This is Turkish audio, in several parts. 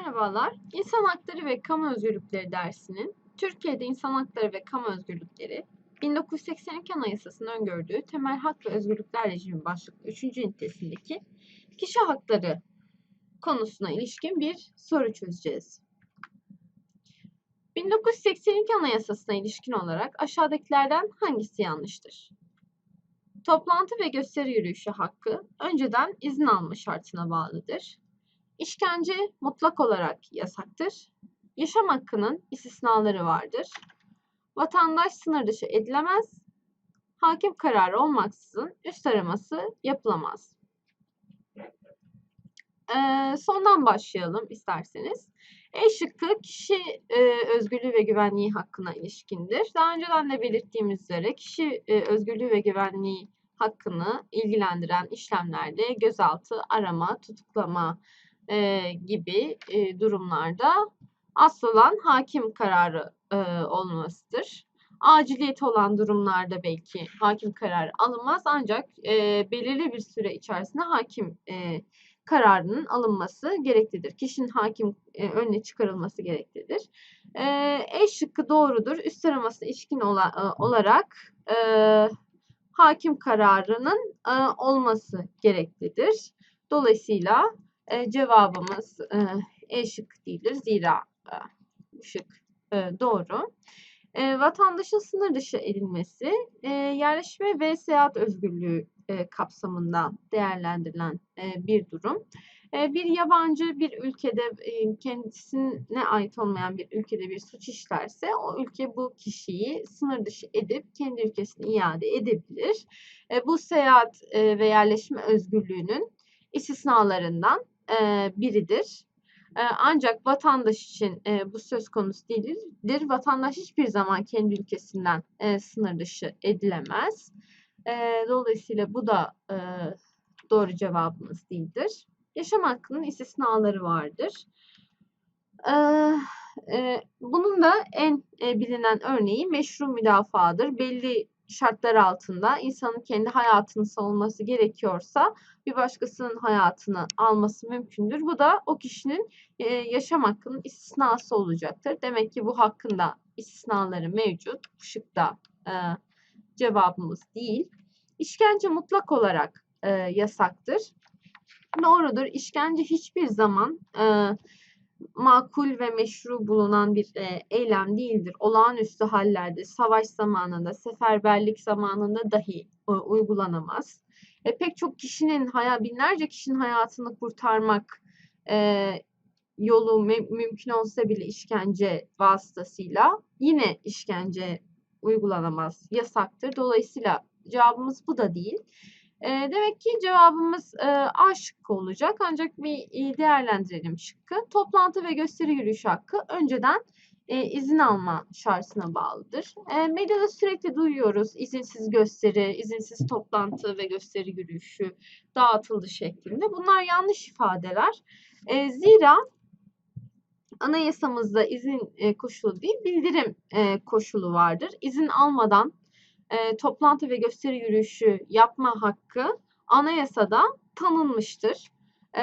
Merhabalar. İnsan Hakları ve Kamu Özgürlükleri dersinin Türkiye'de İnsan Hakları ve Kamu Özgürlükleri 1982 Anayasası'nın öngördüğü temel hak ve özgürlükler rejimi başlıklı 3. ünitesindeki kişi hakları konusuna ilişkin bir soru çözeceğiz. 1982 Anayasası'na ilişkin olarak aşağıdakilerden hangisi yanlıştır? Toplantı ve gösteri yürüyüşü hakkı önceden izin alma şartına bağlıdır. İşkence mutlak olarak yasaktır. Yaşam hakkının istisnaları vardır. Vatandaş sınır dışı edilemez. Hakim kararı olmaksızın üst araması yapılamaz. Ee, sondan başlayalım isterseniz. E şıkkı kişi e, özgürlüğü ve güvenliği hakkına ilişkindir. Daha önceden de belirttiğimiz üzere kişi e, özgürlüğü ve güvenliği hakkını ilgilendiren işlemlerde gözaltı, arama, tutuklama, e, gibi e, durumlarda asıl olan hakim kararı e, olmasıdır. Aciliyeti olan durumlarda belki hakim kararı alınmaz ancak e, belirli bir süre içerisinde hakim e, kararının alınması gereklidir. Kişinin hakim e, önüne çıkarılması gereklidir. E, e şıkkı doğrudur. Üst araması içkin ola, e, olarak e, hakim kararının e, olması gereklidir. Dolayısıyla e, cevabımız e, E şık değildir. Zira e, şık e, doğru. E, vatandaşın sınır dışı edilmesi e, yerleşme ve seyahat özgürlüğü e, kapsamında değerlendirilen e, bir durum. E, bir yabancı bir ülkede e, kendisine ait olmayan bir ülkede bir suç işlerse o ülke bu kişiyi sınır dışı edip kendi ülkesine iade edebilir. E, bu seyahat e, ve yerleşme özgürlüğünün istisnalarından e, biridir. E, ancak vatandaş için e, bu söz konusu değildir. Vatandaş hiçbir zaman kendi ülkesinden e, sınır dışı edilemez. E, dolayısıyla bu da e, doğru cevabımız değildir. Yaşam hakkının istisnaları vardır. E, e, bunun da en e, bilinen örneği meşru müdafaadır. Belli şartlar altında insanın kendi hayatını savunması gerekiyorsa bir başkasının hayatını alması mümkündür. Bu da o kişinin e, yaşam hakkının istisnası olacaktır. Demek ki bu hakkında istisnaları mevcut. Bu şıkta e, cevabımız değil. İşkence mutlak olarak e, yasaktır. Doğrudur. İşkence hiçbir zaman e, makul ve meşru bulunan bir e, eylem değildir. Olağanüstü hallerde, savaş zamanında, seferberlik zamanında dahi e, uygulanamaz. E, pek çok kişinin, haya, binlerce kişinin hayatını kurtarmak e, yolu mü- mümkün olsa bile işkence vasıtasıyla yine işkence uygulanamaz, yasaktır. Dolayısıyla cevabımız bu da değil. E, demek ki cevabımız e, A şıkkı olacak. Ancak bir değerlendirelim şıkkı. Toplantı ve gösteri yürüyüş hakkı önceden e, izin alma şartına bağlıdır. E, medyada sürekli duyuyoruz izinsiz gösteri, izinsiz toplantı ve gösteri yürüyüşü dağıtıldı şeklinde. Bunlar yanlış ifadeler. E, zira anayasamızda izin e, koşulu değil, bildirim e, koşulu vardır. İzin almadan e, toplantı ve gösteri yürüyüşü yapma hakkı anayasada tanınmıştır. E,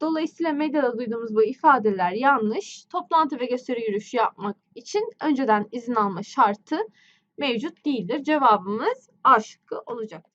dolayısıyla medyada duyduğumuz bu ifadeler yanlış. Toplantı ve gösteri yürüyüşü yapmak için önceden izin alma şartı mevcut değildir. Cevabımız A şıkkı olacaktır.